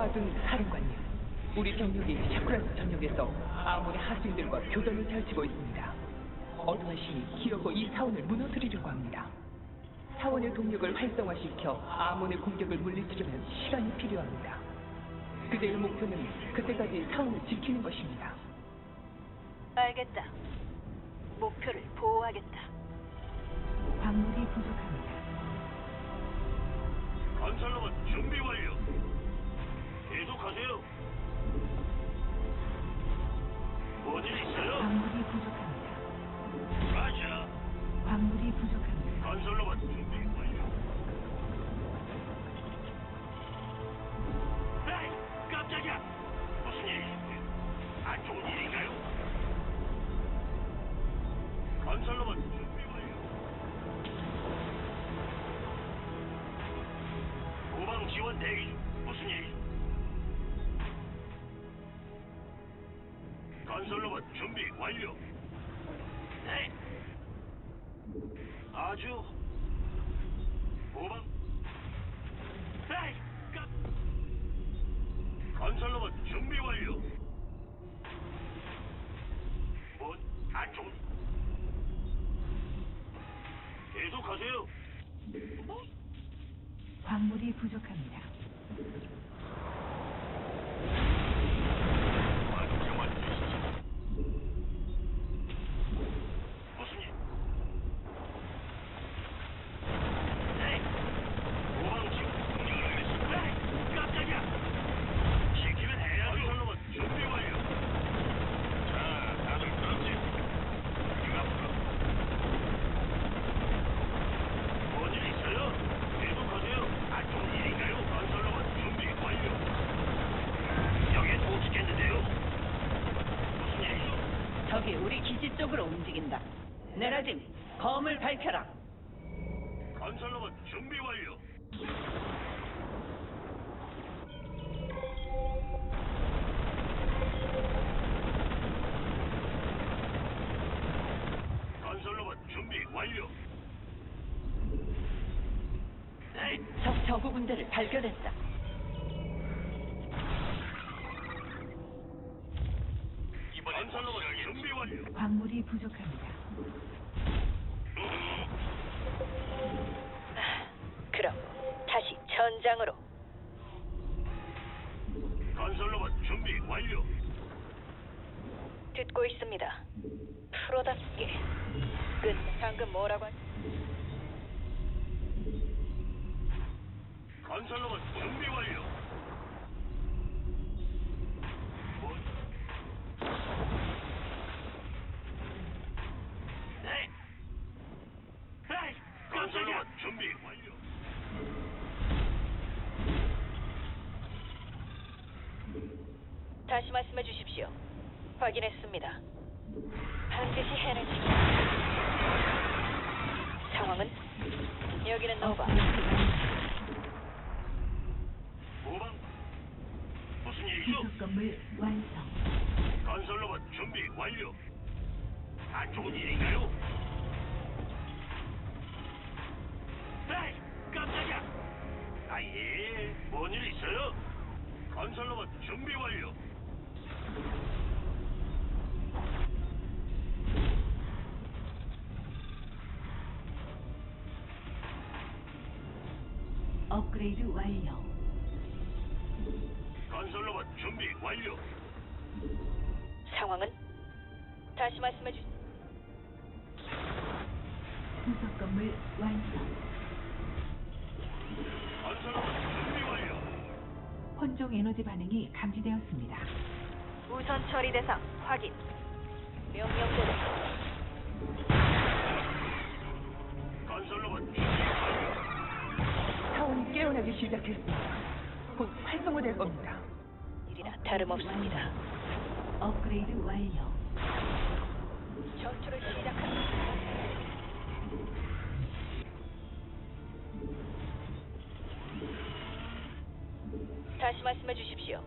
엔타로아둔 사령관님, 우리 병력이 샤크라스 전역에서 아몬의 하수인들과 교전을 펼치고 있습니다. 어둠의 신이 기어고 이 사원을 무너뜨리려고 합니다. 사원의 동력을 활성화시켜 아몬의 공격을 물리치려면 시간이 필요합니다. 그대의 목표는 그때까지 사원을 지키는 것입니다. 알겠다. 목표를 보호하겠다. 광물이 부족합니다. 건설로봇 준비 완료. 계속하세요. 뭔일 있어요? 광물이 부족합니다. 완료. 네. 아주 후방. 에이, 깜. 건설로봇 준비 완료. 뭔안 좋은? 계속하세요. 광물이 부족합니다. 완성만 주시죠. 무슨 일? 네. 후방 지원 공격을 하겠습니다. 에이, 깜짝이야. 시키면 해야죠. 건설로봇 준비 완료. 자, 다들 들었지? 여기 앞으로. 뭔일 있어요? 계속하세요. 안 좋은 일인가요? 건설로봇 준비 완료. 여기에 도착했는데요. 무슨 일이죠? 적이 우리 기지 쪽으로 움직인다. 내라짐, 검을 밝혀라. 건설로봇 준비 완료. 건설로봇 준비 완료. 네, 적 저구 군대를 발견했다. 이번 건설로봇 준비 완료. 광물이 부족합니다. 그럼 다시 전장으로. 건설로봇 준비 완료. 듣고 있습니다. 프로답게. 끝. 방금 뭐라고 했... 건설로봇 준비 완료. 뭐? 네. 에이, 건설로봇 준비 완료. 다시 말씀해 주십시오. 확인했습니다. 반드시 해내지. 상황은 여기는 노바. 후방 무슨 일이죠? 부속 건물 완성. 건설로봇 준비 완료. 안 좋은 일인가요? 에이, 깜짝이야. 아예, 뭔 일 있어요? 건설로봇 준비 완료. 업그레이드 완료. 건설로봇 준비 완료. 상황은 다시 말씀해 주. 부속 건물 완성. 건설로봇 준비 완료. 혼종 에너지 반응이 감지되었습니다. 우선 처리 대상 확인. 명령대로 건설로봇. 사원이 깨어나기 시작했습니다. 곧 활성화될 겁니다. 일이나 다름없습니다. 업그레이드 완료. 전투를 시작합니다. 다시 말씀해 주십시오.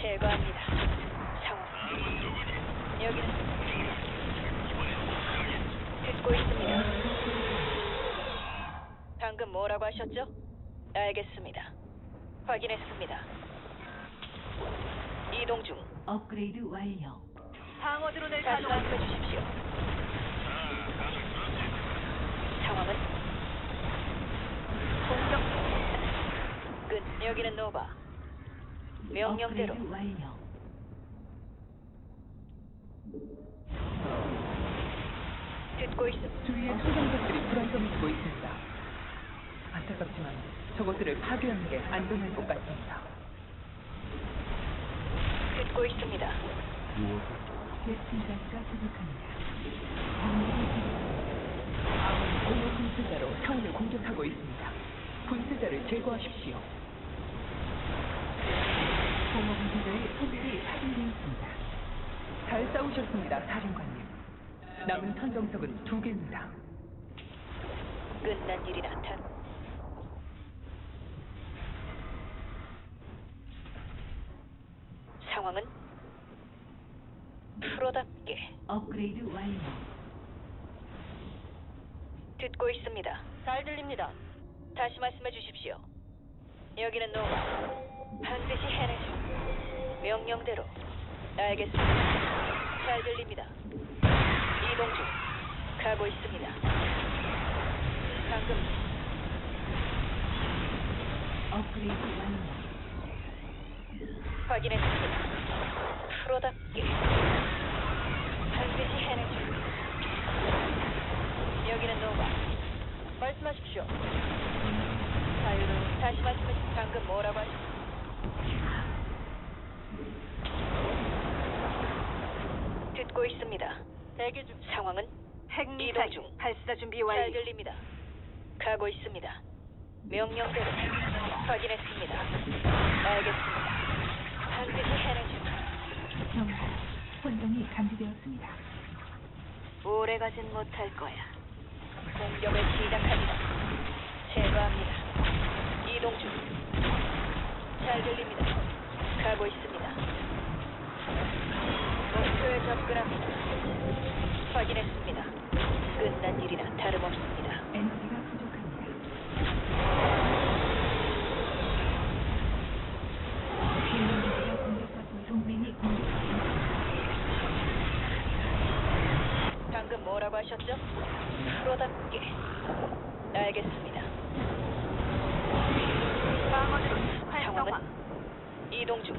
제거합니다. 여기는? 듣고 있습니다. 방금 뭐라고 하셨죠? 알겠습니다. 확인했습니다. 이동 중. 업그레이드 완료. 방어 드론을 다시 말씀해 주십시오. 상황은 공격. 끝. 여기는 노바. 명령대로 업그레이드 완료. 듣고 있음. 주위의 소방관들이 불안감을 주고 있습니다. 안타깝지만 저것들을 파괴하는 게 안전할 것 같습니다. 듣고 있습니다. 배출가스가 부족합니다. 광물이 아몬이 공허 분쇄자로 사원을 공격하고 있습니다. 분쇄자를 제거하십시오. 공허 분쇄자의 소멸이 확인되었습니다. 잘 싸우셨습니다, 사령관님. 남은 선정석은 두 개입니다. 끝난 일이 나타나. 상황은 프로답게 업그레이드 완료. 듣고 있습니다. 잘 들립니다. 다시 말씀해 주십시오. 여기는 노바. 반드시 해내죠. 명령대로. 알겠습니다. 잘 들립니다. 이동 중. 가고 있습니다. 방금 업그레이드 완료. 확인했습니다. 프로답게. 반드시 해내죠. 여기는 노바. 말씀하십시오. 자유로 다시 말씀해 주십시오. 방금 뭐라고 하셨죠? 듣고 있습니다. 대기 중. 상황은 이동 중. 발사 준비 완료. 잘 들립니다. 가고 있습니다. 명령대로 확인했습니다. 알겠습니다. 반드시 해내죠. 경고. 혼종이 감지되었습니다. 오래 가진 못할 거야. 공격을 시작합니다. 제거합니다. 이동 중. 잘 들립니다. 가고 있습니다. 목표에 접근합니다. 확인했습니다. 끝난 일이나 다름없습니다. 에너지가 부족합니다. 비행기가 공격받고 동맹이 공격받고 방금 뭐라고 하셨죠? 프로답게. 알겠습니다. 상황은 이동 중.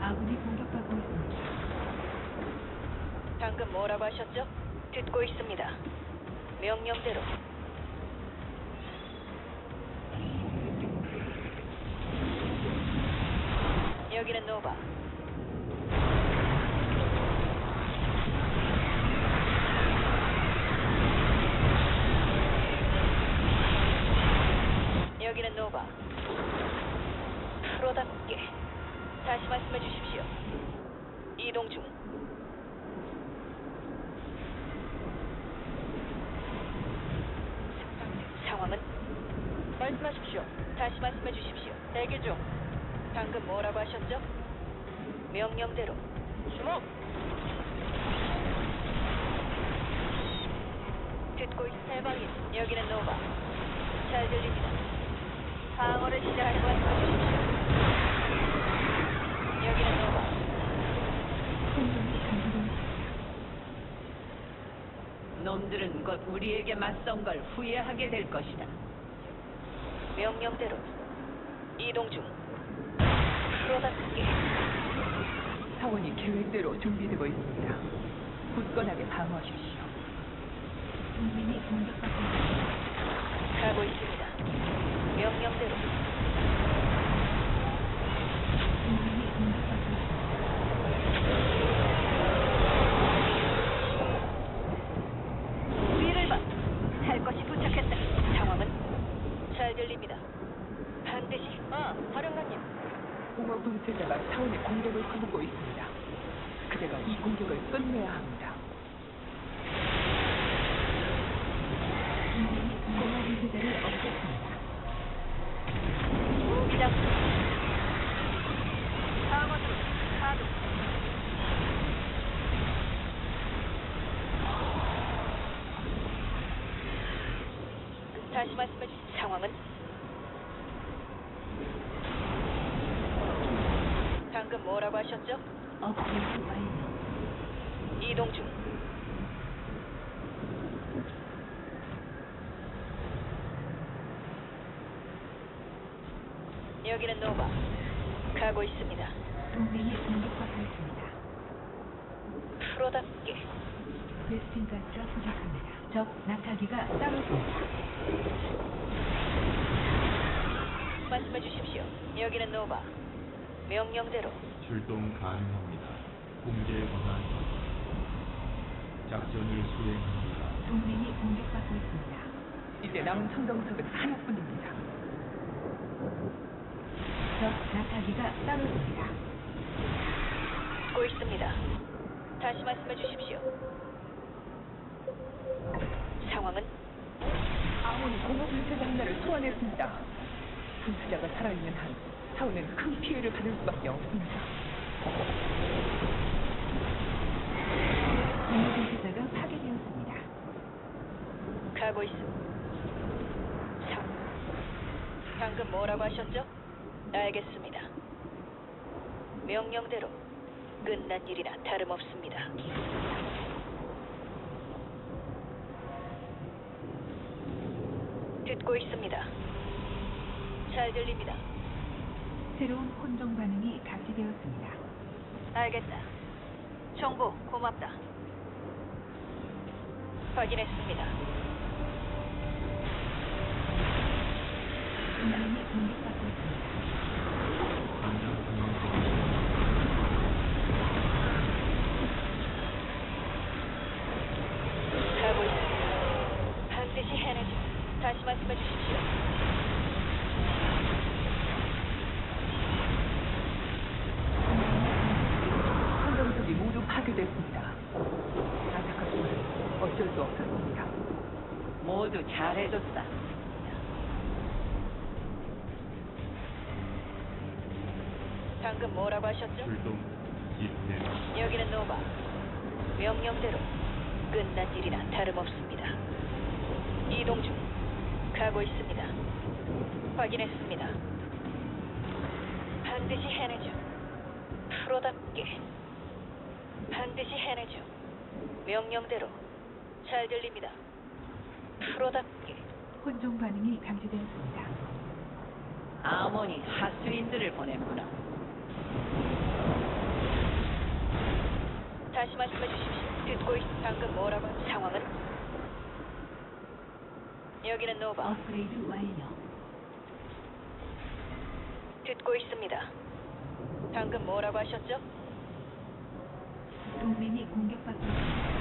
아군이 공격받고 있습니다. 방금 뭐라고 하셨죠? 듣고 있습니다. 명령대로. 여기는 노바. 여기는 노바. 프로답게. 다시 말씀해 주십시오. 이동 중. 상황은? 말씀하십시오. 다시 말씀해 주십시오. 대기 중. 방금 뭐라고 하셨죠? 명령대로. 주목! 듣고 있 해방이 여기는 노바. 잘 들립니다. 방어를 시작할 말씀해 주십시오. 여기는 노바. 혼종이 감지되었습니다. 놈들은 곧 우리에게 맞선 걸 후회하게 될 것이다. 명령대로. 이동 중. 프로답게. 사원이 계획대로 준비되고 있습니다. 굳건하게 방어하십시오. 동맹이 공격받고 있습니다. 가고 있습니다. 명령대로. 동맹이 공격받고 있습니다. 위를 봐. 할 것이 도착했다. 상황은 잘 들립니다. 반드시. 아, 사령관님. 분쇄자가 사원의 공격을 거두고 있습니다. 그대가 이 공격을 끝내야 합니다. 동맹이 공허 분쇄자를 없앴습니다. 무기장. 방어드로 가동. 다시 말씀해 주 상황은? 방금 뭐라고 하셨죠? 업그레이드 완료. 이동 중. 여기는 노바. 가고 있습니다. 동맹이 공격받고 있습니다. 프로답게 베스틴 가스가 부족합니다. 적 낙하기가 따로 있습니다. 말씀해 주십시오. 여기는 노바. 명령대로 출동 가능합니다. 공개 권한 작전을 수행합니다. 동맹이 공격받고 있습니다. 이제 남은 청정석은 하나뿐입니다. 적 낙하기가 따로 있습니다. 듣고 있습니다. 다시 말씀해 주십시오. 상황은 아몬이 공허 분쇄자 하나를 소환했습니다. 분쇄자가 살아있는 한 사원은 큰 피해를 받을 수밖에 없습니다. 공격분쇄자가 파괴되었습니다. 가고 있습니다. 상. 방금 뭐라고 하셨죠? 알겠습니다. 명령대로 끝난 일이나 다름없습니다. 듣고 있습니다. 잘 들립니다. 새로운 혼종 반응이 감지되었습니다. 알겠다. 정보 고맙다. 확인했습니다. 동맹이 공격받고 있습니다. 현장 상황 보고서 가고 있습니다. 반드시 해내죠. 다시 말씀해 주십시오. 청정석이 모두 파괴됐습니다. 안타깝지만 어쩔 수 없었습니다. 잘해줬다. 방금 뭐라고 하셨죠? 출동 시스템 여기는 노바. 명령대로 끝난 일이나 다름없습니다. 이동 중. 가고 있습니다. 확인했습니다. 반드시 해내죠. 프로답게. 반드시 해내죠. 명령대로. 잘 들립니다. 프로답게. 혼종 반응이 감지되었습니다. 아몬이 하수인들을 보냈구나. 다시 말씀해 주십시오. 듣고 있... 방금 뭐라고 한 상황은? 여기는 노바. 업그레이드 완료. 듣고 있습니다. 방금 뭐라고 하셨죠? 동맹이 공격받고 있습니다.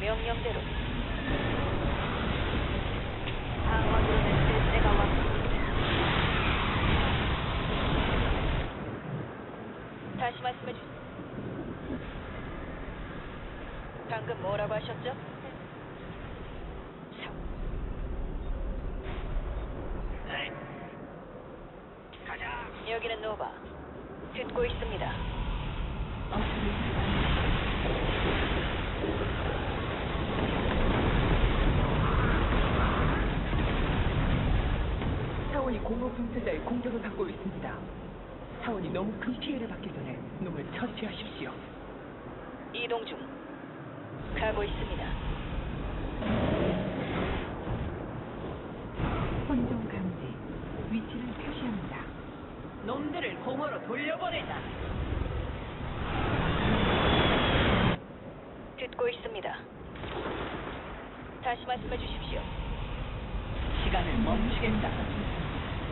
명령대로. 방어드로 냈을 때가 왔습니다. 다시 말씀해 주세요. 방금 뭐라고 하셨죠? 상. 에이. 가자. 여기는 노바. 듣고 있습니다. 업그레이드 완료. 사원이 공허 분쇄자의 공격을 받고 있습니다. 사원이 너무 큰 피해를 받기 전에 놈을 처치하십시오. 이동 중. 가고 있습니다. 혼종 감지. 위치를 표시합니다. 놈들을 공허로 돌려보내자. 듣고 있습니다. 다시 말씀해 주십시오. 시간을 멈추겠다.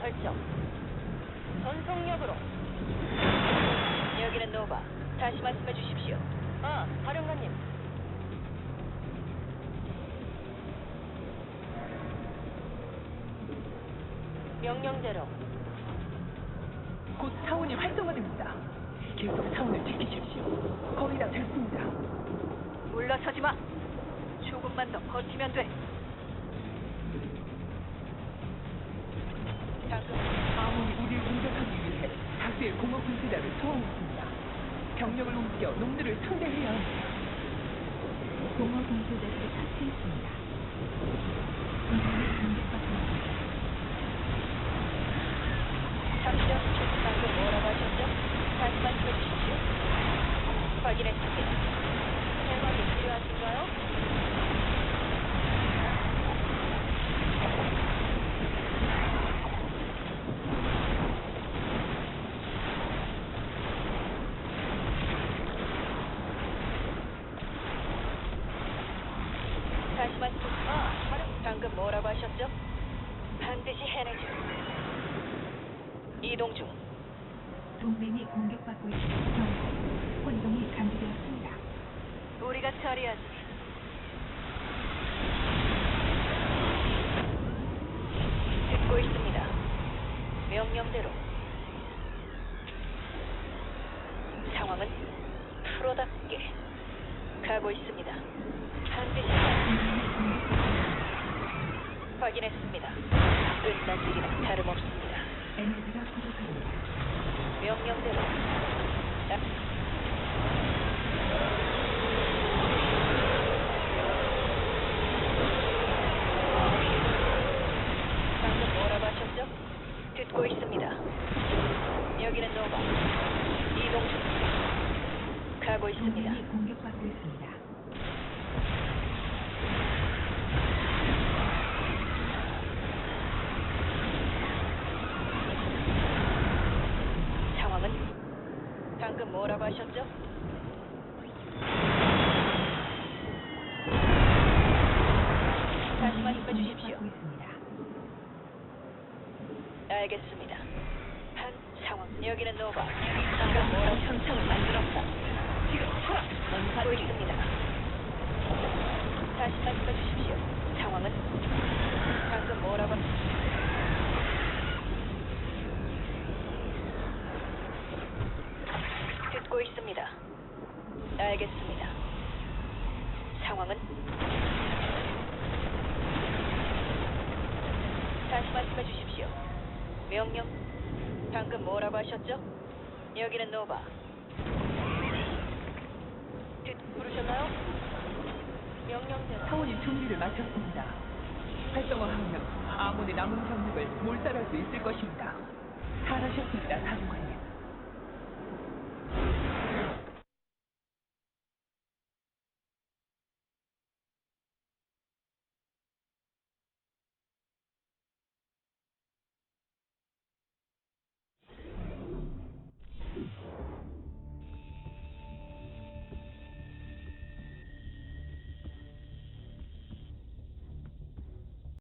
설정. 전속력으로. 여기는 노바. 다시 말씀해 주십시오. 아, 사령관님. 명령대로. 곧 사원이 활성화됩니다. 계속 사원을 지키십시오. 거의 다 됐습니다. 물러서지 마. 조금만 더 버티면 돼. 방금 아몬이 우리를 공격하기 위해 다수의 공업 분쇄자를 소환했습니다. 병력을 옮겨 놈들을 상대해야 합니다. 공허 공수대를 탑재했습니다. 잠시요. 방금 뭐라고 하셨죠? 다시 말씀해 주십시오. 확인했습니다. 해방이 필요하신가요? 다시 말씀. 아, 사령- 방금 뭐라고 하셨죠? 반드시 해내죠. 이동 중. 동맹이 공격받고 있습니다. 경고. 혼종이 감지되었습니다. 우리가 처리하지. 듣고 있습니다. 명령대로. Yeah. 말씀해 주십시오. 알겠습니다. 한 상황. 여기는 노바. 뭐라고 현상을 만들었다. 지금 하라. 하고 있습니다. 다시 말씀해 주십시오. 상황은? 방금 뭐라고? 듣고 있습니다. 알겠습니다. 상황은? 다시 말씀해 주십시오. 명령. 방금 하셨죠? 여기는 노바. 듣 부르셨나요? 명령대로. 사원이 준비를 마쳤습니다. 활성화하면 아몬의 남은 병력을 몰살할 수 있을 것입니다. 잘하셨습니다, 사령관님.